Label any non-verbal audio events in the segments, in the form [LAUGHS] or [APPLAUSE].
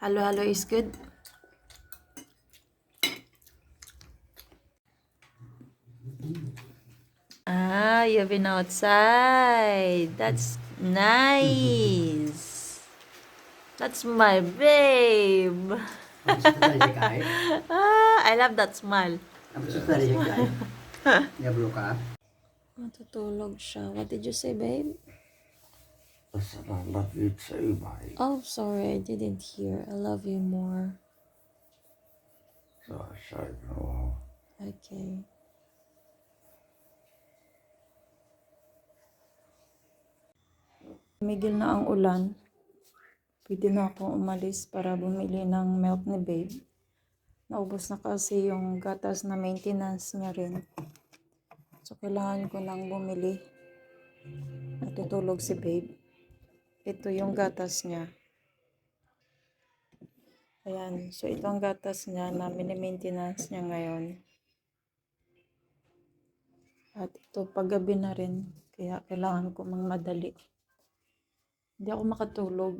Halo-halo is good. Ah, you've been outside. That's nice. That's my babe. [LAUGHS] Ah, I love that smile. [LAUGHS] Matutulog siya. What did you say, babe? Salamat din sa ibay. Oh, sorry. I didn't hear. I love you more. Sa side mo. Okay. Migil na ang ulan. Pwede na akong umalis para bumili ng milk ni babe. Naubos na kasi yung gatas na maintenance niya rin. So, kailangan ko nang bumili. Natutulog si babe. Ito yung gatas niya. Ayan. So, ito ang gatas niya na mini-maintenance niya ngayon. At ito, paggabi na rin. Kaya kailangan ko mang madali. Hindi ako makatulog.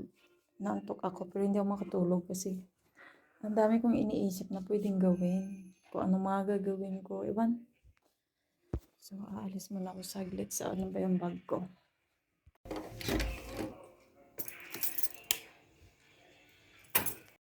Naantok ako, pero hindi ako makatulog kasi ang dami kong iniisip na pwedeng gawin. Kung ano mga gagawin ko. Iwan. So, aalis muna ako saglit sa ano ba yung bag ko.